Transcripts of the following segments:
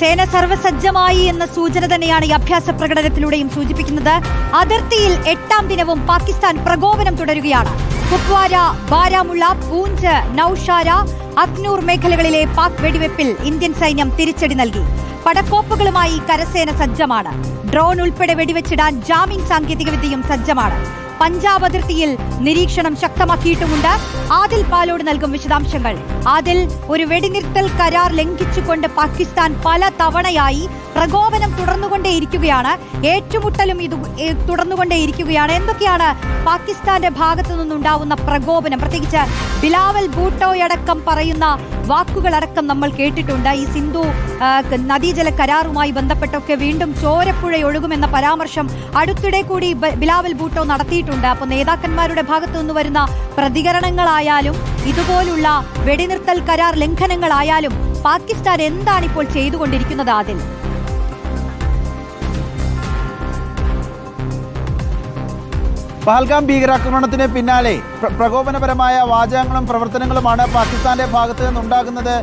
സേന സർവസജ്ജമായി എന്ന സൂചന തന്നെയാണ് ഈ അഭ്യാസ പ്രകടനത്തിലൂടെയും സൂചിപ്പിക്കുന്നത്. അതിർത്തിയിൽ എട്ടാം ദിനവും പാകിസ്ഥാൻ പ്രകോപനം തുടരുകയാണ്. കുപ്വാര ബാരാമുള്ള പൂഞ്ച് നൌഷാര അഗ്നൂർ മേഖലകളിലെ പാക് വെടിവെപ്പിൽ ഇന്ത്യൻ സൈന്യം തിരിച്ചടി നൽകി. പടക്കോപ്പുകളുമായി കരസേന സജ്ജമാണ്. ഡ്രോൺ ഉൾപ്പെടെ വെടിവെച്ചിടാൻ ജാമിംഗ് സാങ്കേതികവിദ്യയും സജ്ജമാണ്. പഞ്ചാബ് അതിർത്തിയിൽ നിരീക്ഷണം ശക്തമാക്കിയിട്ടുമുണ്ട്. ആദിൽ പാലോട് നൽകും വിശദാംശങ്ങൾ. ആദിൽ ഒരു വെടിനിർത്തൽ കരാർ ലംഘിച്ചുകൊണ്ട് പാകിസ്ഥാൻ പല തവണയായി പ്രകോപനം തുടർന്നുകൊണ്ടേയിരിക്കുകയാണ്. ഏറ്റുമുട്ടലും ഇത് തുടർന്നുകൊണ്ടേയിരിക്കുകയാണ്. എന്തൊക്കെയാണ് പാകിസ്ഥാന്റെ ഭാഗത്തു നിന്നുണ്ടാവുന്ന പ്രകോപനം? പ്രത്യേകിച്ച് ബിലാവൽ ഭൂട്ടോയടക്കം പറയുന്ന വാക്കുകളടക്കം നമ്മൾ കേട്ടിട്ടുണ്ട്. ഈ സിന്ധു നദീജല കരാറുമായി ബന്ധപ്പെട്ടൊക്കെ വീണ്ടും ചോരപ്പുഴ ഒഴുകുമെന്ന പരാമർശം അടുത്തിടെ കൂടി ബിലാവൽ ബൂട്ടോ നടത്തിയിട്ടുണ്ട്. അപ്പോൾ നേതാക്കന്മാരുടെ ഭാഗത്തു നിന്ന് വരുന്ന പ്രതികരണങ്ങളായാലും ഇതുപോലുള്ള വെടിനിർത്തൽ കരാർ ലംഘനങ്ങളായാലും പാകിസ്ഥാൻ എന്താണ് ഇപ്പോൾ ചെയ്തുകൊണ്ടിരിക്കുന്നത് അതിൽ പഹൽഗാം ഭീകരാക്രമണത്തിന് പിന്നാലെ പ്രകോപനപരമായ വാചകങ്ങളും പ്രവർത്തനങ്ങളുമാണ് പാകിസ്ഥാന്റെ ഭാഗത്ത് നിന്നുണ്ടാകുന്നത്.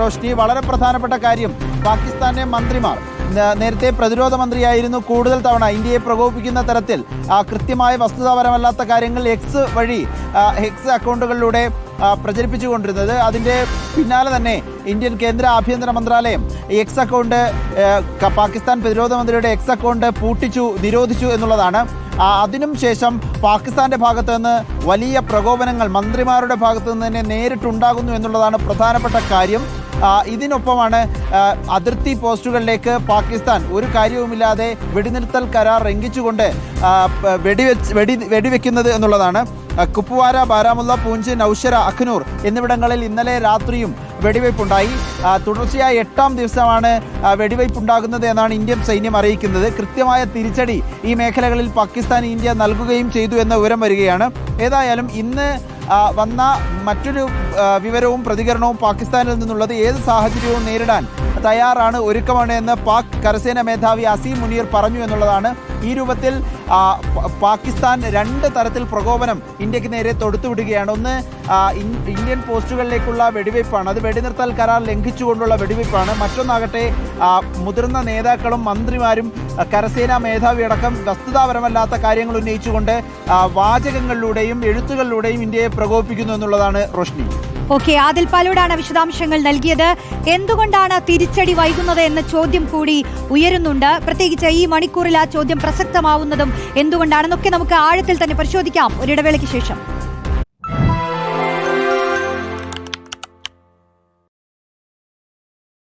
റോഷ്നി വളരെ പ്രധാനപ്പെട്ട കാര്യം പാകിസ്ഥാന്റെ മന്ത്രിമാർ നേരത്തെ പ്രതിരോധ മന്ത്രിയായിരുന്നു കൂടുതൽ തവണ ഇന്ത്യയെ പ്രകോപിപ്പിക്കുന്ന തരത്തിൽ കൃത്യമായ വസ്തുതാപരമല്ലാത്ത കാര്യങ്ങൾ എക്സ് വഴി എക്സ് അക്കൗണ്ടുകളിലൂടെ പ്രചരിപ്പിച്ചുകൊണ്ടിരുന്നത്. അതിന്റെ പിന്നാലെ തന്നെ ഇന്ത്യൻ കേന്ദ്ര ആഭ്യന്തര മന്ത്രാലയം എക്സ് അക്കൗണ്ട് പാകിസ്ഥാൻ പ്രതിരോധ മന്ത്രിയുടെ എക്സ് അക്കൗണ്ട് പൂട്ടിച്ചു നിരോധിച്ചു എന്നുള്ളതാണ്. അതിനും ശേഷം പാകിസ്ഥാന്റെ ഭാഗത്ത് നിന്ന് വലിയ പ്രകോപനങ്ങൾ മന്ത്രിമാരുടെ ഭാഗത്ത് നിന്ന് തന്നെ നേരിട്ടുണ്ടാകുന്നു എന്നുള്ളതാണ് പ്രധാനപ്പെട്ട കാര്യം. ഇതിനൊപ്പമാണ് അതിർത്തി പോസ്റ്റുകളിലേക്ക് പാകിസ്ഥാൻ ഒരു കാര്യവുമില്ലാതെ വെടിനിർത്തൽ കരാർ ലംഘിച്ചുകൊണ്ട് വെടിവെച്ച് വെടി വെടിവെക്കുന്നത് എന്നുള്ളതാണ്. കുപ്വാര ബാരാമുള്ള പൂഞ്ച് നൌഷര അഖ്നൂർ എന്നിവിടങ്ങളിൽ ഇന്നലെ രാത്രിയും വെടിവയ്പുണ്ടായി. തുടർച്ചയായ എട്ടാം ദിവസമാണ് വെടിവയ്പുണ്ടാകുന്നത് എന്നാണ് ഇന്ത്യൻ സൈന്യം അറിയിക്കുന്നത്. കൃത്യമായ തിരിച്ചടി ഈ മേഖലകളിൽ പാകിസ്ഥാൻ ഇന്ത്യ നൽകുകയും ചെയ്തു എന്ന വിവരം വരികയാണ്. ഏതായാലും ഇന്ന് വന്ന മറ്റൊരു വിവരവും പ്രതികരണവും പാകിസ്ഥാനിൽ നിന്നുള്ളത് ഏത് സാഹചര്യവും നേരിടാൻ തയ്യാറാണ് ഒരുക്കമാണ് എന്ന് പാക് കരസേന മേധാവി അസീം മുനീർ പറഞ്ഞു എന്നുള്ളതാണ്. ഈ രൂപത്തിൽ പാകിസ്ഥാൻ രണ്ട് തരത്തിൽ പ്രകോപനം ഇന്ത്യയ്ക്ക് നേരെ തൊടുത്തുവിടുകയാണ്. ഒന്ന് ഇന്ത്യൻ പോസ്റ്റുകളിലേക്കുള്ള വെടിവയ്പ്പാണ്. അത് വെടിനിർത്തൽ കരാർ ലംഘിച്ചുകൊണ്ടുള്ള വെടിവയ്പ്പാണ്. മറ്റൊന്നാകട്ടെ മുതിർന്ന നേതാക്കളും മന്ത്രിമാരും കരസേനാ മേധാവി അടക്കം വസ്തുതാപരമല്ലാത്ത കാര്യങ്ങൾ ഉന്നയിച്ചുകൊണ്ട് വാചകങ്ങളിലൂടെയും എഴുത്തുകളിലൂടെയും ഇന്ത്യയെ പ്രകോപിപ്പിക്കുന്നു എന്നുള്ളതാണ് റോഷ്നി. ഓക്കെ ആദിൽ പാലോടാണ് വിശദാംശങ്ങൾ നൽകിയത്. എന്തുകൊണ്ടാണ് തിരിച്ചടി വൈകുന്നത് എന്ന ചോദ്യം കൂടി ഉയരുന്നുണ്ട്. പ്രത്യേകിച്ച് ഈ മണിക്കൂറിൽ ആ ചോദ്യം പ്രസക്തമാവുന്നതും എന്തുകൊണ്ടാണെന്നൊക്കെ നമുക്ക് ആഴത്തിൽ തന്നെ പരിശോധിക്കാം. ഒരിടവേളയ്ക്ക് ശേഷം.